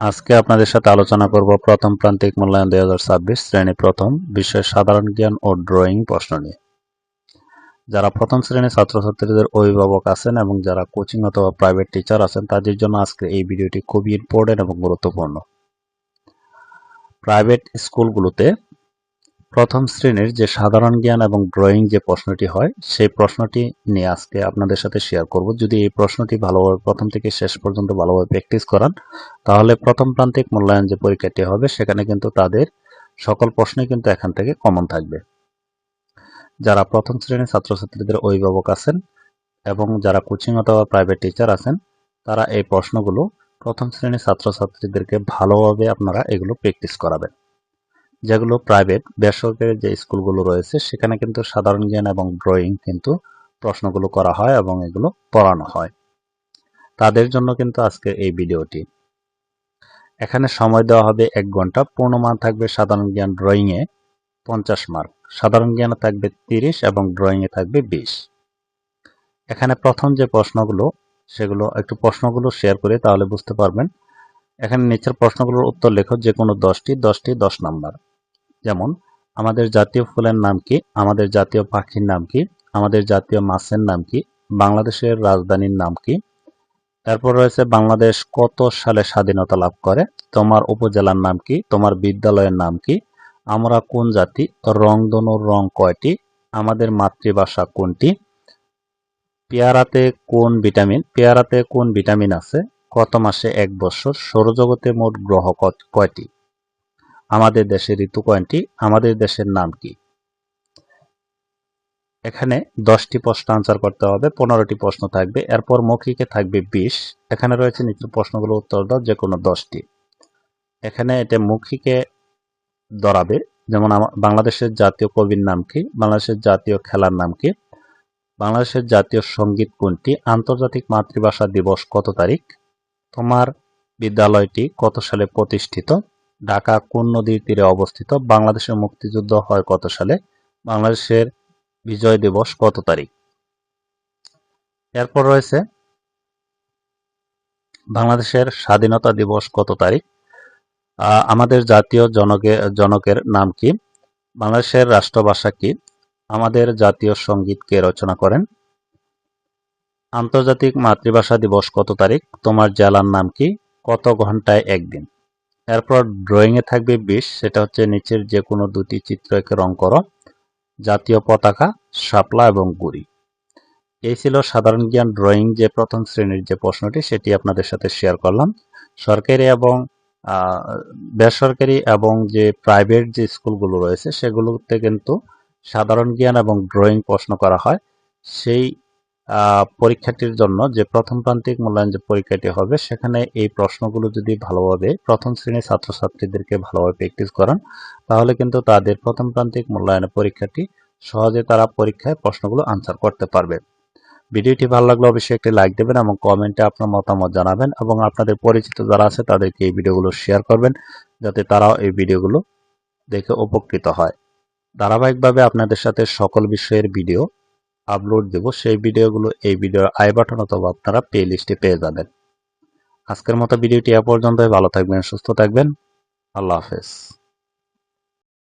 আজকে আপনাদের সাথে আলোচনা করব প্রথম প্রান্তিক মূল্যায়ন দুই হাজার ছাব্বিশ শ্রেণি প্রথম বিশ্বের সাধারণ জ্ঞান ও ড্রয়িং প্রশ্ন নিয়ে। যারা প্রথম শ্রেণির ছাত্রছাত্রীদের অভিভাবক আছেন এবং যারা কোচিং অথবা প্রাইভেট টিচার আছেন, তাদের জন্য আজকে এই ভিডিওটি খুবই ইম্পর্টেন্ট এবং গুরুত্বপূর্ণ। প্রাইভেট স্কুলগুলোতে প্রথম শ্রেণির যে সাধারণ জ্ঞান এবং ড্রয়িং যে প্রশ্নটি হয়, সেই প্রশ্নটি নিয়ে আজকে আপনাদের সাথে শেয়ার করব। যদি এই প্রশ্নটি ভালোভাবে প্রথম থেকে শেষ পর্যন্ত ভালোভাবে প্র্যাকটিস করান, তাহলে প্রথম প্রান্তিক মূল্যায়ন যে পরীক্ষাটি হবে, সেখানে কিন্তু তাদের সকল প্রশ্নই কিন্তু এখান থেকে কমন থাকবে। যারা প্রথম শ্রেণির ছাত্রছাত্রীদের অভিভাবক আছেন এবং যারা কোচিং অথবা প্রাইভেট টিচার আছেন, তারা এই প্রশ্নগুলো প্রথম শ্রেণির ছাত্রছাত্রীদেরকে ভালোভাবে আপনারা এগুলো প্র্যাকটিস করাবেন। যেগুলো প্রাইভেট বেসরকারি যে স্কুলগুলো রয়েছে, সেখানে কিন্তু সাধারণ জ্ঞান এবং ড্রয়িং কিন্তু প্রশ্নগুলো করা হয় এবং এগুলো পড়ানো হয়। তাদের জন্য কিন্তু আজকে এই ভিডিওটি। এখানে সময় দেওয়া হবে এক ঘণ্টা পূর্ণমান থাকবে সাধারণ জ্ঞান ড্রয়িংয়ে পঞ্চাশ মার্ক সাধারণ জ্ঞানে থাকবে তিরিশ এবং ড্রয়িংয়ে থাকবে বিশ। এখানে প্রথম যে প্রশ্নগুলো, সেগুলো একটু প্রশ্নগুলো শেয়ার করে তাহলে বুঝতে পারবেন। এখানে নিচের প্রশ্নগুলোর উত্তর লেখো যে কোনো দশটি দশটি দশ নাম্বার। যেমন, আমাদের জাতীয় ফুলের নাম কি? আমাদের জাতীয় পাখির নাম কি? আমাদের জাতীয় মাছের নাম কি? বাংলাদেশের রাজধানীর নাম কি? তারপর রয়েছে বাংলাদেশ কত সালে স্বাধীনতা লাভ করে? তোমার উপজেলার নাম কি? তোমার বিদ্যালয়ের নাম কি? আমরা কোন জাতি? রংধনুর রং কয়টি? আমাদের মাতৃভাষা কোনটি? পেয়ারাতে কোন ভিটামিন? পেয়ারাতে কোন ভিটামিন আছে? কত মাসে এক বছর? সৌরজগতে মোট গ্রহ কয়টি? আমাদের দেশের ঋতু কয়টি? আমাদের দেশের নাম কি? এখানে দশটি প্রশ্ন আনসার করতে হবে, পনেরোটি প্রশ্ন থাকবে, এরপর মৌখিকে থাকবে বিশ। এখানে রয়েছে নিচের প্রশ্নগুলো উত্তর দাও, যে কোনো দশটি। এখানে এটা মৌখিকে ধরাবে, যেমন বাংলাদেশের জাতীয় কবির নাম কি? বাংলাদেশের জাতীয় খেলার নাম কি? বাংলাদেশের জাতীয় সংগীত কোনটি? আন্তর্জাতিক মাতৃভাষা দিবস কত তারিখ? তোমার বিদ্যালয়টি কত সালে প্রতিষ্ঠিত? ঢাকা কোন নদীর তীরে অবস্থিত? বাংলাদেশের মুক্তিযুদ্ধ হয় কত সালে? বাংলাদেশের বিজয় দিবস কত তারিখ? এরপর রয়েছে বাংলাদেশের স্বাধীনতা দিবস কত তারিখ? আমাদের জাতীয় জনকের জনকের নাম কি? বাংলাদেশের রাষ্ট্রভাষা কি? আমাদের জাতীয় সংগীত কে রচনা করেন? আন্তর্জাতিক মাতৃভাষা দিবস কত তারিখ? তোমার জেলার নাম কি? কত ঘন্টায় একদিন? এরপর ড্রয়িংয়ে থাকবে বিশ, সেটা হচ্ছে নিচের যে কোনো দুটি চিত্র একে রং করো, জাতীয় পতাকা, শাপলা এবং গুড়ি। এই ছিল সাধারণ জ্ঞান ড্রয়িং যে প্রথম শ্রেণির যে প্রশ্নটি, সেটি আপনাদের সাথে শেয়ার করলাম। সরকারি এবং বেসরকারি এবং যে প্রাইভেট যে স্কুলগুলো রয়েছে, সেগুলোতে কিন্তু সাধারণ জ্ঞান এবং ড্রয়িং প্রশ্ন করা হয়। সেই পরীক্ষাটির জন্য যে প্রথম প্রান্তিক মূল্যায়ন যে পরীক্ষাটি হবে, সেখানে এই প্রশ্নগুলো যদি ভালোভাবে প্রথম শ্রেণির ছাত্রছাত্রীদেরকে ভালোভাবে প্র্যাকটিস করান, তাহলে কিন্তু তাদের প্রথম প্রান্তিক মূল্যায়নের পরীক্ষাটি সহজে তারা পরীক্ষায় প্রশ্নগুলো আনসার করতে পারবে। ভিডিওটি ভালো লাগলে অবশ্যই একটি লাইক দেবেন এবং কমেন্টে আপনার মতামত জানাবেন এবং আপনাদের পরিচিত যারা আছে, তাদেরকে এই ভিডিওগুলো শেয়ার করবেন, যাতে তারাও এই ভিডিওগুলো দেখে উপকৃত হয়। ধারাবাহিকভাবে আপনাদের সাথে সকল বিষয়ের ভিডিও আপলোড দেব, সেই ভিডিওগুলো এই ভিডিওর আই বাটন অথবা আপনারা প্লে লিস্টে পেয়ে যাবেন। আজকের মতো ভিডিওটি এ পর্যন্তই, ভালো থাকবেন, সুস্থ থাকবেন। আল্লাহ হাফেজ।